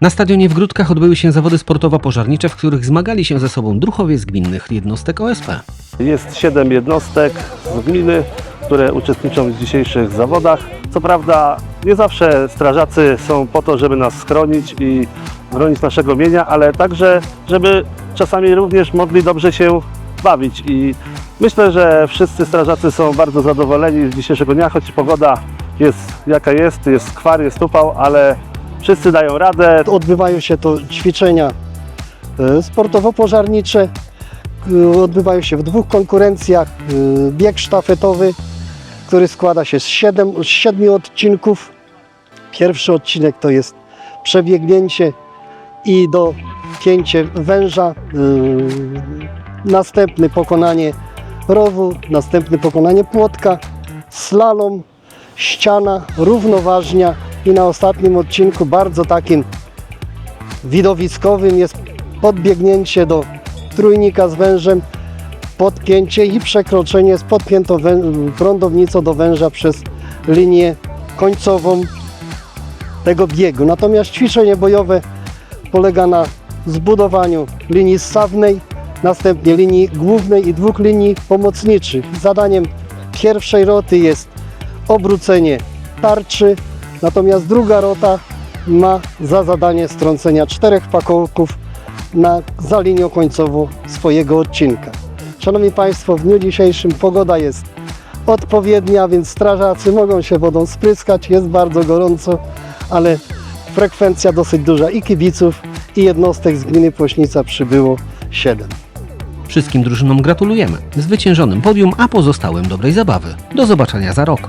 Na stadionie w Grudkach odbyły się zawody sportowo-pożarnicze, w których zmagali się ze sobą druchowie z gminnych jednostek OSP. Jest siedem jednostek z gminy, które uczestniczą w dzisiejszych zawodach. Co prawda nie zawsze strażacy są po to, żeby nas schronić i bronić naszego mienia, ale także, żeby czasami również mogli dobrze się bawić i myślę, że wszyscy strażacy są bardzo zadowoleni z dzisiejszego dnia, choć pogoda jest jaka jest, jest kwar, jest upał, ale wszyscy dają radę. Odbywają się to ćwiczenia e, sportowo-pożarnicze. e, Odbywają się w dwóch konkurencjach. e, Bieg sztafetowy, który składa się z, siedem, z siedmiu odcinków. Pierwszy odcinek to jest przebiegnięcie i dopięcie węża. Następny pokonanie rowu, następny pokonanie płotka, slalom, ściana, równoważnia i na ostatnim odcinku bardzo takim widowiskowym jest podbiegnięcie do trójnika z wężem, podpięcie i przekroczenie z podpiętą prądownicą do węża przez linię końcową tego biegu. Natomiast ćwiczenie bojowe polega na zbudowaniu linii ssawnej, następnie linii głównej i dwóch linii pomocniczych. Zadaniem pierwszej roty jest obrócenie tarczy, natomiast druga rota ma za zadanie strącenia czterech pakołków na, za linią końcową swojego odcinka. Szanowni Państwo, w dniu dzisiejszym pogoda jest odpowiednia, więc strażacy mogą się wodą spryskać, jest bardzo gorąco, ale frekwencja dosyć duża i kibiców, i jednostek z gminy Płośnica przybyło 7. Wszystkim drużynom gratulujemy. Zwyciężonym podium, a pozostałym dobrej zabawy. Do zobaczenia za rok.